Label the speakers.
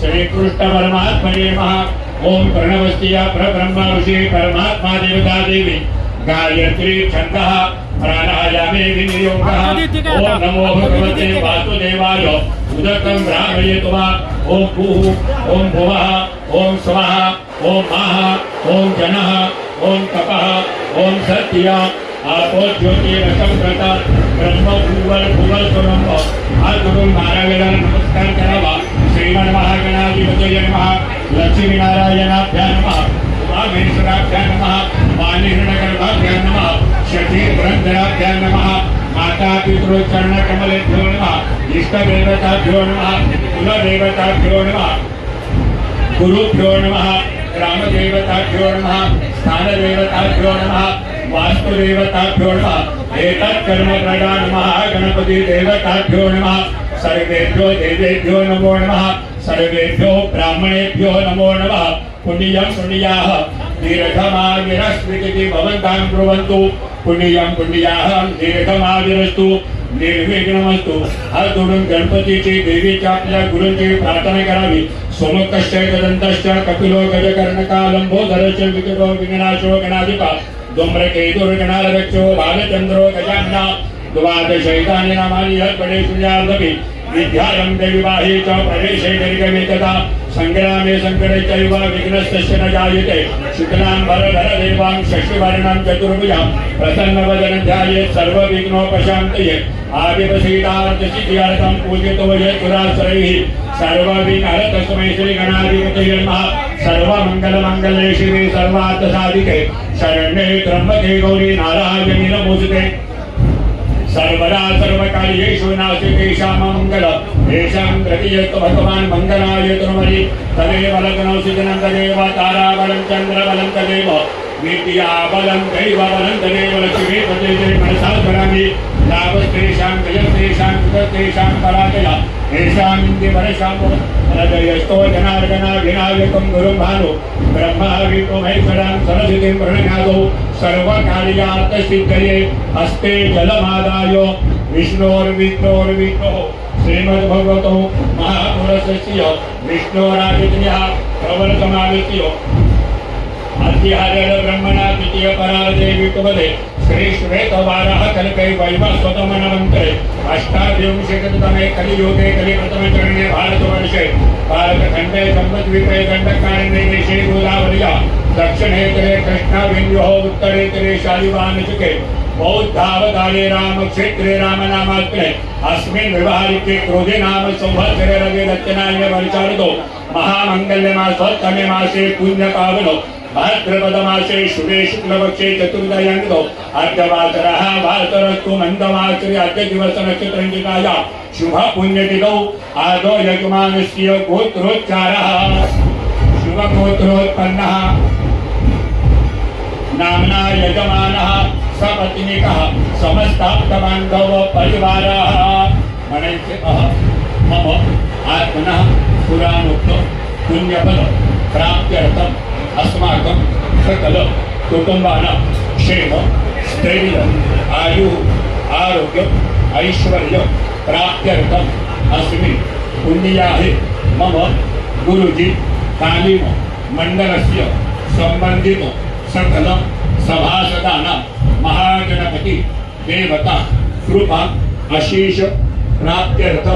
Speaker 1: श्रीकृष्ण परमात्मने ओम प्रणवस्तिया परब्रह्म ऋषि परमात्मा देवता देवी। गायत्री छन्दः, प्राणायामे विनियोगः। ओम नमो भगवते ओम भूः, ओम भुवः, ओम स्वः ओम महः, ओम जनः, ओम तपः आपो ज्योतिरसंप्रत ब्रह्म भूवल स्वरंभ हा करून बारा वेळाला नमस्कार। नमः लक्ष्मीनारायणाभ्या नमः उमामेश्वराभ्या नमः वाणीर्णगर्भाभ्या नमः शठी पुरंदराभ्या नमः माता पितृचरणकमलेभ्यो नमः इष्टदेवताभ्यो नमः कुलदेवताभ्यो नमः गुरुभ्यो नमः ग्रामदेवताभ्यो नमः, स्थानदेवताभ्यो नमः, वास्तुदेवताभ्यो नमः एतत् कर्मप्रदा नमः गणपति देवताभ्यो नमः। सर्वेभ्यो देवेभ्यो नमो नमः। सर्वेभ्यो ब्राह्मणेभ्यो नमो नमः। पुण्यं पुण्याः। दीर्घमाविरस्मृतिः भवन्तां ब्रुवन्तु। पुण्यं पुण्याः दीर्घमाविरस्तु निर्विघ्नमस्तु। हा जोडून गणपतीची देवीच्या आपल्या गुरूंची प्रार्थना करावी। सोमकश्च गदंतश्च कपिलो गजकर्णकालंबोधरश्च विकटो विघ्नाशो गणाधिपा। धूम्रकेतुर्गणारक्षो बालचंद्रो गजानना। द्वादशैतानि नामानि यत्पडे सूर्यार्धपि विद्यारम्भे विवाहे च प्रवेशे निर्गमे तथा सङ्ग्रामे सङ्कटे चैव विघ्नस्तस्य न जायते। शुक्लां वरधर देवां षष्टिवर्णां चतुर्भुजां। प्रसन्नवदनं ध्यायेत् सर्वविघ्नोपशान्तये। आदिवसीतार्थसिद्ध्यर्थं पूजितो यत्पुराश्रैः सर्वविघ्नहरतस्मै श्रीगणाधिपतये नमः। सर्वमङ्गलमङ्गले शिवे सर्वार्थसाधिके। शरण्ये त्र्यम्बके गौरी नारायणी नमोऽस्तुते सर्वदा सर्वकार्येषु नास्ति तेषां मङ्गल येषां कृतियस्तु भगवान् मङ्गलाय तनुमरि तदेव लग्नौ सुजनं तदेव ताराबलं चन्द्रबलं तदेव विद्याबलं दैवबलं तदेव लक्ष्मीपते मनसा स्मरामि लाभस्तेषां जयस्तेषां कृतस्तेषां पराजय येषां इन्दिवरशां हृदयस्थो जनार्दनाभिनायकं गुरुं भानु ब्रह्मा विष्णुमहेश्वरां सरस्वतीं प्रणयादौ सर्वकार्यार्थसिद्धये हस्ते जलमादाय। विष्णोर्विष्णोर्विष्णोः श्रीमद्भगवतो महापुरुषस्य विष्णोरादित्यः प्रबलसमावित्य अध्यार्य ब्रह्मणा द्वितीय परादेवी कुमदे श्री श्वेत श्वेतवारः कल्पे वैवस्वतमनवन्तरे। अष्टाविंशतितमे कलियुगे कलिप्रथमे चरणे भारतवर्षे भारतखण्डे सम्बद्वीपे गण्डकारण्ये देशे शालिवान दक्षिणे तरे कृष्णाबिन्दोः उत्तरे, तरे शालिवानचुके बौद्धावतारे रामक्षेत्रे रामनामात्रे अस्मिन् व्यवहारिके क्रोधे नाम, संवत्सरे रवे दक्षिणाय वर्षार्धो महामङ्गल्यमासोत्तमे मासे पुण्यपावनो भाद्रपदमासे शुभे शुक्लपक्षे चतुर्दयाङ्गो अर्धवासरः वासरस्तु मन्दमासरे अर्धदिवस नक्षत्रञ्जिकाया शुभ पुण्यतिथौ आदौ यजमानस्य गोत्रोच्चारः। शुभगोत्रोत्पन्नः। नाम्ना यजमानः सपत्निकः समस्ताप्तबान्धव परिवारः। अह मम आत्मनः पुराणोक्त पुण्यफल प्राप्त्यर्थम्। अस्माकं सकल कुटुंबानां क्षेम स्थैर्य आयु, आरोग्य, ऐश्वर्य प्राप्त्यर्थम् अस्मिन् पुण्याहे मम गुरुजी तालीम मण्डलस्य सम्बन्धित सकल सभासदानां महागणपति देवता, कृपा अशेष प्राप्त्यर्थम्